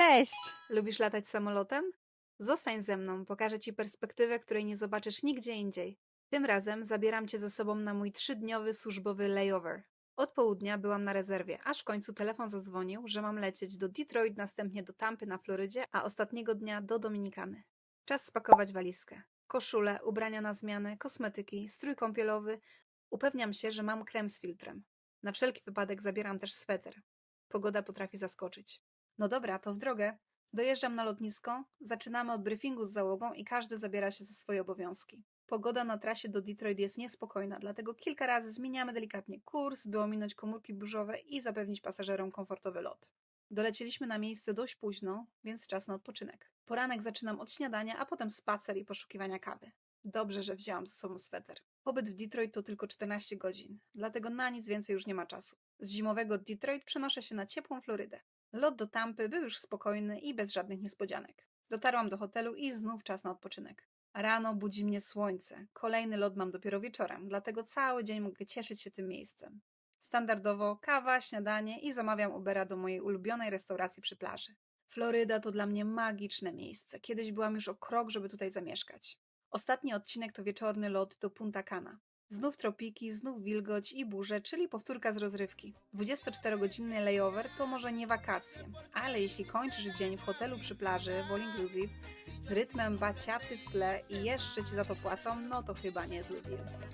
Cześć! Lubisz latać samolotem? Zostań ze mną, pokażę Ci perspektywę, której nie zobaczysz nigdzie indziej. Tym razem zabieram Cię ze sobą na mój trzydniowy służbowy layover. Od południa byłam na rezerwie, aż w końcu telefon zadzwonił, że mam lecieć do Detroit, następnie do Tampy na Florydzie, a ostatniego dnia do Dominikany. Czas spakować walizkę. Koszule, ubrania na zmianę, kosmetyki, strój kąpielowy. Upewniam się, że mam krem z filtrem. Na wszelki wypadek zabieram też sweter. Pogoda potrafi zaskoczyć. No dobra, to w drogę. Dojeżdżam na lotnisko, zaczynamy od briefingu z załogą i każdy zabiera się za swoje obowiązki. Pogoda na trasie do Detroit jest niespokojna, dlatego kilka razy zmieniamy delikatnie kurs, by ominąć komórki burzowe i zapewnić pasażerom komfortowy lot. Dolecieliśmy na miejsce dość późno, więc czas na odpoczynek. Poranek zaczynam od śniadania, a potem spacer i poszukiwania kawy. Dobrze, że wzięłam ze sobą sweter. Pobyt w Detroit to tylko 14 godzin, dlatego na nic więcej już nie ma czasu. Z zimowego Detroit przenoszę się na ciepłą Florydę. Lot do Tampy był już spokojny i bez żadnych niespodzianek. Dotarłam do hotelu i znów czas na odpoczynek. Rano budzi mnie słońce. Kolejny lot mam dopiero wieczorem, dlatego cały dzień mogę cieszyć się tym miejscem. Standardowo kawa, śniadanie i zamawiam Ubera do mojej ulubionej restauracji przy plaży. Floryda to dla mnie magiczne miejsce. Kiedyś byłam już o krok, żeby tutaj zamieszkać. Ostatni odcinek to wieczorny lot do Punta Cana. Znów tropiki, znów wilgoć i burze, czyli powtórka z rozrywki. 24-godzinny layover to może nie wakacje, ale jeśli kończysz dzień w hotelu przy plaży w all inclusive z rytmem baciaty w tle i jeszcze ci za to płacą, no to chyba niezły deal.